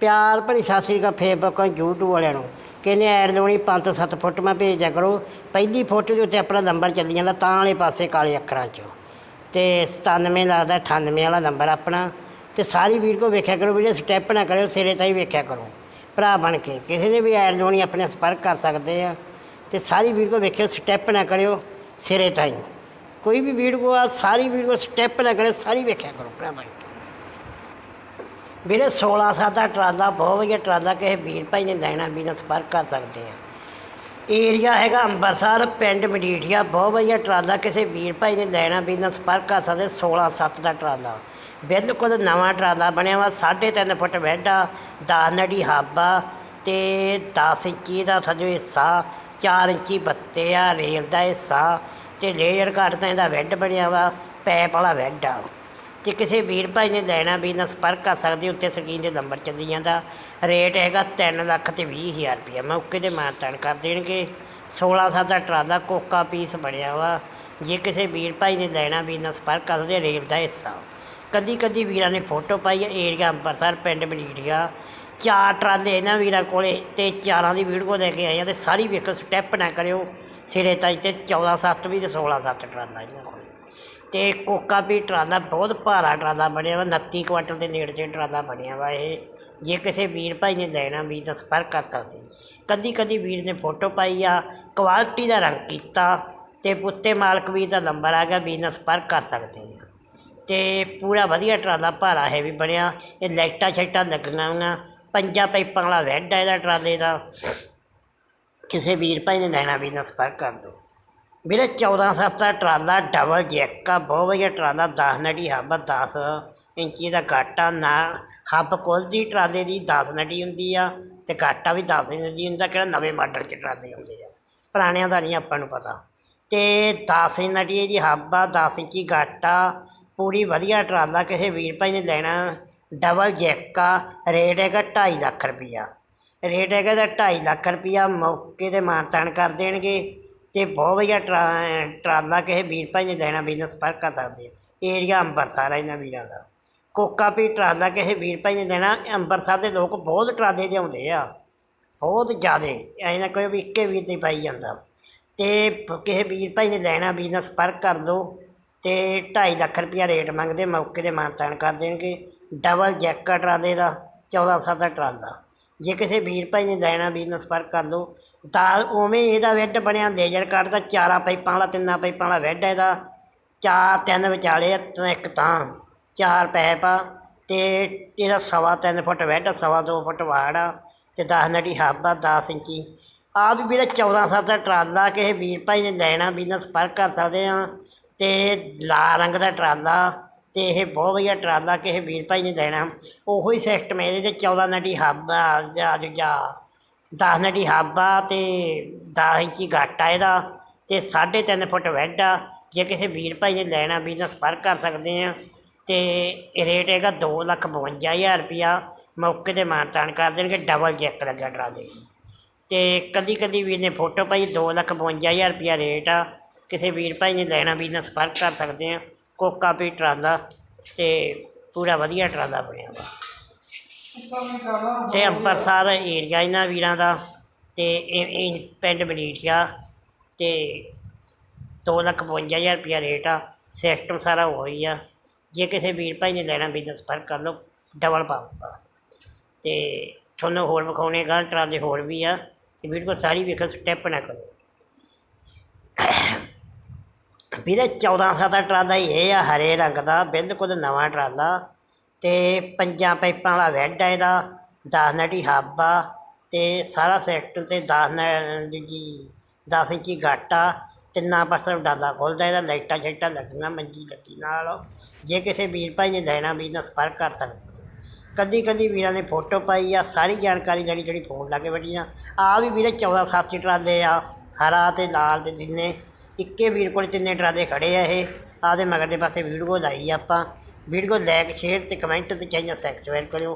ਪਿਆਰ ਭਰੀ ਸਤਿ ਸ੍ਰੀ ਅਕਾਲ Facebook YouTube ਵਾਲਿਆਂ ਨੂੰ। ਕਹਿੰਦੇ ਐਡ ਲਾਉਣੀ 5-7 ਫੁੱਟ ਮੈਂ ਭੇਜਿਆ ਕਰੋ। ਪਹਿਲੀ ਫੋਟੋ ਦੇ ਉੱਤੇ ਆਪਣਾ ਨੰਬਰ ਚੱਲੀ ਜਾਂਦਾ, ਤਾਂ ਵਾਲੇ ਪਾਸੇ ਕਾਲੇ ਅੱਖਰਾਂ 'ਚ। ਤੇ 97 ਲੱਗਦਾ 98 ਵਾਲਾ ਨੰਬਰ ਆਪਣਾ। ਤੇ ਸਾਰੀ ਵੀਡੀਓ ਵੇਖਿਆ ਕਰੋ, ਵੀਡੀਓ ਸਟੈਪ ਨਾ ਕਰਿਓ, ਸਿਰੇ ਤਾਈ ਵੇਖਿਆ ਕਰੋ। ਭਰਾ ਬਣ ਕੇ, ਕਿਸੇ ਨੇ ਵੀ ਐਡ ਲਾਉਣੀ ਆਪਣੇ ਸੰਪਰਕ ਕਰ ਸਕਦੇ ਆ। ਤੇ ਸਾਰੀ ਵੀਡੀਓ ਵੇਖਿਓ, ਸਟੈਪ ਨਾ ਕਰਿਓ, ਸਿਰੇ ਤਾਈ। ਕੋਈ ਵੀ ਵੀਡੀਓ ਆ, ਸਾਰੀ ਵੀਡੀਓ ਸਟੈਪ ਨਾ ਕਰਿਓ, ਸਾਰੀ ਵੇਖਿਆ ਕਰੋ, ਭਰਾ ਬਣ ਕੇ। ਵੀਰੇ 16 ਸਾਲ ਦਾ ਟਰਾਲਾ, ਬਹੁਤ ਵਧੀਆ ਟਰਾਲਾ, ਕਿਸੇ ਵੀਰ ਭਾਈ ਨੇ ਲੈਣਾ ਵੀ ਨਾਲ ਸੰਪਰਕ ਕਰ ਸਕਦੇ ਆ। ਏਰੀਆ ਹੈਗਾ ਅੰਮ੍ਰਿਤਸਰ ਪਿੰਡ ਮਡੀਠੀਆ ਬਹੁਤ ਵਧੀਆ ਟਰਾਲਾ, ਕਿਸੇ ਵੀਰ ਭਾਈ ਨੇ ਲੈਣਾ, ਵੀਰ ਨਾਲ ਸੰਪਰਕ ਕਰ ਸਕਦੇ 16 7 ਦਾ ਟਰਾਲਾ। ਬਿਲਕੁਲ ਨਵਾਂ ਟਰਾਲਾ ਬਣਿਆ ਵਾ 3.5 ਫੁੱਟ ਵੈਡਾ 10 ਨੜੀ ਹਾਬਾ ਤੇ 10 ਇੰਚੀ ਦਾ ਥੱਲੇ ਹਿੱਸਾ 4 ਇੰਚੀ ਬੱਤੇ ਆ, ਰੇਲ ਦਾ ਹਿੱਸਾ, ਤੇ ਲੇਅਰ ਕੱਟ ਤਾਂ ਇਹਦਾ ਵੈੱਡ ਬਣਿਆ ਵਾ ਪੈਪ ਵਾਲਾ ਵੈੱਡ ਆ। ਤੇ ਕਿਸੇ ਵੀਰ ਭਾਈ ਨੇ ਲੈਣਾ ਵੀ ਨਾਲ ਸੰਪਰਕ ਕਰ ਸਕਦੇ ਹੋ, ਉੱਤੇ ਸਕਰੀਨ ਦੇ ਨੰਬਰ ਚੱਲੀ ਜਾਂਦਾ। ਰੇਟ ਹੈਗਾ 3 ਲੱਖ ਤੇ 20 ਹਜ਼ਾਰ ਰੁਪਇਆ। ਮੌਕੇ ਤੇ ਮਾਨਤਾਨ ਕਰ ਦੇਣਗੇ। 16 ਸਾਲ ਦਾ ਟਰਾਲਾ ਕੋਕਾ ਪੀਸ ਬਣਿਆ ਵਾ। ਜੇ ਕਿਸੇ ਵੀਰ ਭਾਈ ਨੇ ਲੈਣਾ ਵੀ ਨਾਲ ਸੰਪਰਕ ਕਰ ਸਕਦੇ ਰੇਲ ਦਾ ਹਿੱਸਾ। ਕਦੀ ਕਦੀ ਵੀਰਾਂ ਨੇ ਫੋਟੋ ਪਾਈ ਹੈ ਏਰੀਆ ਅੰਮ੍ਰਿਤਸਰ ਪਿੰਡ ਬਲੀੜੀਆ ਚਾਰ ਟਰਾਲੇ ਇਹਨਾਂ ਵੀਰਾਂ ਕੋਲੇ ਤੇ ਚਾਰਾਂ ਦੀ ਵੀਡੀਓ ਲੈ ਕੇ ਆਏ ਆ ਤੇ ਸਾਰੀ ਵੇਖੋ ਸਟੈਪ ਨਾ ਕਰਿਓ। ਸਿਰੇ ਤਾਈ ਤੇ 14 ਸੱਤ ਵੀ ਤੇ 16 ਸੱਤ ਟਰਾਲਾ ਇਹਨਾਂ ਕੋਲ। ਅਤੇ ਕੋਕਾ ਵੀ ਟਰਾਲਾ, ਬਹੁਤ ਭਾਰਾ ਟਰਾਲਾ ਬਣਿਆ ਵਾ 29 ਕੁਆਂਟਲ ਦੇ ਨੇੜੇ ਤੇ ਟਰਾਲਾ ਬਣਿਆ ਵਾ ਇਹ। ਜੇ ਕਿਸੇ ਵੀਰ ਭਾਈ ਨੇ ਲੈਣਾ ਵੀ ਤਾਂ ਸੰਪਰਕ ਕਰ ਸਕਦੇ ਕਦੀ ਕਦੀ ਵੀਰ ਨੇ ਫੋਟੋ ਪਾਈ ਆ ਕੁਆਲਿਟੀ ਦਾ ਰੰਗ ਕੀਤਾ ਅਤੇ ਪੁੱਤੇ ਮਾਲਕ ਵੀਰ ਦਾ ਨੰਬਰ ਆ ਗਿਆ, ਵੀਰ ਨਾਲ ਸੰਪਰਕ ਕਰ ਸਕਦੇ ਆ ਤੇ ਪੂਰਾ ਵਧੀਆ ਟਰਾਲਾ, ਭਾਰਾ ਹੈ ਵੀ ਬਣਿਆ, ਇਹ ਲਾਈਟਾਂ ਸ਼ਾਈਟਾਂ ਲੱਗੀਆਂ ਹੋਈਆਂ, ਪੰਜਾਂ ਪਾਈਪਾਂ ਵਾਲਾ ਵੈਡ ਹੈ ਇਹਦਾ ਟਰਾਲੇ ਦਾ। ਕਿਸੇ ਵੀਰ ਭਾਈ ਨੇ ਲੈਣਾ ਵੀ ਨਾਲ ਸੰਪਰਕ ਕਰ ਲਓ ਵੀਰੇ 14 ਸੱਤ ਦਾ ਟਰਾਲਾ ਡਬਲ ਜੈਕ ਆ, ਬਹੁਤ ਵਧੀਆ ਟਰਾਲਾ 10 ਨੜੀ ਹੱਬ 10 ਇੰਚੀ ਦਾ ਗਾਟਾ ਨਾ ਹੱਬ ਕੁੱਲ ਦੀ ਟਰਾਲੇ ਦੀ 10 ਨੜੀ ਹੁੰਦੀ ਆ ਤੇ ਗਾਟਾ ਵੀ 10 ਦੀ ਹੁੰਦਾ, ਕਿਹੜਾ ਨਵੇਂ ਮਾਡਲ ਚ ਟਰਾਲੇ ਹੁੰਦੇ ਆ। ਪੁਰਾਣਿਆਂ ਦਾ ਨਹੀਂ ਆਪਾਂ ਨੂੰ ਪਤਾ। ਤੇ 10 ਨੜੀ ਦੀ ਹੱਬ ਆ 10 ਇੰਚੀ ਗਾਟਾ ਪੂਰੀ ਵਧੀਆ ਟਰਾਲਾ, ਕਿਸੇ ਵੀਰ ਭਾਈ ਨੇ ਲੈਣਾ ਡਬਲ ਜੈਕ ਆ ਰੇਟ ਹੈਗਾ 2.5 ਲੱਖ ਰੁਪਈਆ। ਰੇਟ ਹੈਗਾ ਦਾ 2.5 ਲੱਖ ਰੁਪਈਆ, ਮੌਕੇ ਤੇ ਮਾਨਤਾਨ ਕਰ ਦੇਣਗੇ। ਅਤੇ ਬਹੁਤ ਵਧੀਆ ਟਰਾ- ਟਰਾਲਾ ਕਿਸੇ ਵੀਰ ਭਾਈ ਨੇ ਲੈਣਾ ਬਿਜ਼ਨਸ ਪਰ ਕਰ ਸਕਦੇ ਆ। ਏਰੀਆ ਅੰਬਰਸਰ ਹੈ ਇਹਨਾਂ ਵੀਰਾਂ ਦਾ। ਕੋਕਾ ਵੀ ਟਰਾਲਾ ਕਿਸੇ ਵੀਰ ਭਾਈ ਨੇ ਲੈਣਾ ਅੰਮ੍ਰਿਤਸਰ ਦੇ ਲੋਕ ਬਹੁਤ ਟਰਾਲੇ ਲਿਆਉਂਦੇ ਆ। ਬਹੁਤ ਜ਼ਿਆਦਾ, ਐ ਨਾ ਕੋਈ ਵੀ ਇੱਕੇ ਵੀਰ ਤੇ ਪਾਈ ਜਾਂਦਾ। ਤੇ ਕਿਸੇ ਵੀਰ ਭਾਈ ਨੇ ਲੈਣਾ ਬਿਜ਼ਨਸ ਪਰ ਕਰ ਲਓ, ਤੇ 2.5 ਲੱਖ ਰੁਪਇਆ ਰੇਟ ਮੰਗਦੇ, ਮੌਕੇ ਤੇ ਮਾਨਤਾਨ ਕਰ ਦੇਣਗੇ। ਡਬਲ ਜੈਕ ਆ ਟਰਾਲੇ ਦਾ 14 ਸਾਲ ਦਾ ਟਰਾਲਾ। ਜੇ ਕਿਸੇ ਵੀਰ ਭਾਈ ਨੇ ਲੈਣਾ ਬਿਜ਼ਨਸ ਪਰ ਕਰ ਲਓ ਤਾਂ ਉਵੇਂ ਇਹਦਾ ਵੈੱਡ ਬਣਿਆ ਲੇਜ਼ਰ ਕੱਟ ਦਾ ਚਾਰਾਂ ਪਾਈਪਾਂ ਵਾਲਾ ਤਿੰਨਾਂ ਪਾਈਪਾਂ ਵਾਲਾ ਵੈੱਡ ਹੈ ਇਹਦਾ। ਚਾਰ ਤਿੰਨ ਵਿਚਾਲੇ ਆ, ਤੇ ਇੱਕ ਤਾਂ। ਚਾਰ ਪੈਪ ਆ ਅਤੇ ਇਹਦਾ ਸਵਾ ਤਿੰਨ ਫੁੱਟ ਵੈੱਡ ਸਵਾ ਦੋ ਫੁੱਟ ਵਾੜ ਆ ਅਤੇ ਦਸ ਨਟੀ ਹੱਬ ਆ ਦਸ ਇੰਚੀ। ਆ ਵੀ ਵੀਰੇ ਚੌਦਾਂ ਸੱਤ ਦਾ ਟਰਾਲਾ ਕਿਸੇ ਵੀਰ ਭਾਈ ਨੇ ਲੈਣਾ ਬਿਜ਼ਨਸ ਸੰਪਰਕ ਕਰ ਸਕਦੇ ਆ ਅਤੇ ਲਾਲ ਰੰਗ ਦਾ ਟਰਾਲਾ ਅਤੇ ਇਹ ਬਹੁਤ ਵਧੀਆ ਟਰਾਲਾ ਕਿਸੇ ਵੀਰ ਭਾਈ ਨੇ ਲੈਣਾ। ਉਹੋ ਹੀ ਸਿਸਟਮ ਇਹਦੇ ਤੇ 14 ਨੜੀ ਹੱਬ ਆ ਜਾਂ ਜਾਂ। 10 ਨੜੀ ਹਾਬਾ ਤੇ 10 ਇੰਚੀ ਘਾਟਾ ਇਹਦਾ ਤੇ 3.5 ਫੁੱਟ ਵੈਡ ਆ। ਜੇ ਕਿਸੇ ਵੀਰ ਭਾਈ ਨੇ ਲੈਣਾ ਵੀ ਨਾਲ ਸੰਪਰਕ ਕਰ ਸਕਦੇ ਆ। ਤੇ ਇਹ ਰੇਟ ਹੈਗਾ 252000 ਰੁਪਿਆ ਮੌਕੇ ਤੇ ਮਾਨਤਾਨ ਕਰ ਦੇਣਗੇ ਡਬਲ ਜੈਕ ਲੱਗਾ ਟਰਾਲੇ ਤੇ ਕਦੀ ਕਦੀ ਵੀਰ ਨੇ ਫੋਟੋ ਪਾਈ 252000 ਰੁਪਿਆ ਰੇਟ ਆ। ਕਿਸੇ ਵੀਰ ਭਾਈ ਨੇ ਲੈਣਾ ਵੀ ਨਾਲ ਸੰਪਰਕ ਕਰ ਸਕਦੇ ਆ। ਕੋਕਾ ਵੀ ਟਰਾਲਾ ਤੇ ਪੂਰਾ ਵਧੀਆ ਟਰਾਲਾ ਬਣਿਆ ਵਾ। ਤੇ ਅੰਮ੍ਰਿਤਸਰ ਏਰੀਆ ਇਹਨਾਂ ਵੀਰਾਂ ਦਾ ਤੇ ਇਹ ਇਹ ਪਿੰਡ ਮਲੀਠੀਆ ਤੇ ਦੋ ਲੱਖ ਬਵੰਜਾ ਹਜ਼ਾਰ ਰੁਪਇਆ ਰੇਟ ਆ ਸਿਸਟਮ ਸਾਰਾ ਉਹੀ ਆ। ਜੇ ਕਿਸੇ ਵੀਰ ਭਾਈ ਨੇ ਲੈਣਾ ਬਿਜ਼ਨਸ ਪਰ ਕਰ ਲਓ ਡਬਲ ਪਾਊਗਾ ਤੇ ਤੁਹਾਨੂੰ ਹੋਰ ਵਿਖਾਉਣੇ ਗਾਂ ਟਰਾਲੇ ਹੋਰ ਵੀ ਆ, ਤੇ ਵੀਡੀਓ ਸਾਰੀ ਵੇਖੋ ਸਟੈਪ ਨਾ ਕਰੋ। ਵੀਰੇ 14 ਸਾਲ ਦਾ ਟਰਾਲਾ ਇਹ ਆ, ਹਰੇ ਰੰਗ ਦਾ, ਬਿਲਕੁਲ ਨਵਾਂ ਟਰਾਲਾ। ਅਤੇ ਪੰਜਾਂ ਪਾਈਪਾਂ ਵਾਲਾ ਵੈੱਡ ਆ ਇਹਦਾ, ਦਸ ਨਟੀ ਹੱਬ ਆ ਅਤੇ ਸਾਰਾ ਸੈਕਟਰ ਤੇ 10 ਜੀ 10 ਇੰਚੀ ਗਾਟਾ ਤਿੰਨਾਂ ਪਾਸੇ ਡਾਲਾ ਖੁੱਲਦਾ ਇਹਦਾ, ਲਾਈਟਾਂ ਸ਼ਾਈਟਾਂ ਲੱਗੀਆਂ, ਮੰਜੀ ਲੱਗੀ ਨਾਲ। ਜੇ ਕਿਸੇ ਵੀਰ ਭਾਈ ਨੇ ਲੈਣਾ ਵੀ ਨਾਲ ਸੰਪਰਕ ਕਰ ਸਕਦੇ ਕਦੀ ਕਦੀ ਵੀਰਾਂ ਨੇ ਫੋਟੋ ਪਾਈ ਆ, ਸਾਰੀ ਜਾਣਕਾਰੀ ਜਿਹੜੀ ਜਿਹੜੀ ਫੋਨ ਲਾ ਕੇ ਬੈਠੀਆਂ ਆ ਵੀ ਵੀਰੇ 14 ਸਾਥੀ ਟਰਾਲੇ ਆ, ਹਰਾ ਤੇ ਲਾਲ ਤੇ ਤਿੰਨੇ ਇੱਕੇ ਵੀਰ ਕੋਲ ਤਿੰਨੇ ਟਰਾਲੇ ਖੜੇ ਆ ਇਹ। ਆਦੇ ਮਗਰ ਦੇ ਪਾਸੇ ਵੀਡੀਓ ਲਾਈ ਆ ਆਪਾਂ। ਵੀਡੀਓ ਲਾਇਕ ਸ਼ੇਅਰ ਤੇ ਕਮੈਂਟ ਤੇ ਚਾਹੀਦਾ ਸਬਸਕ੍ਰਾਈਬ ਕਰਿਓ।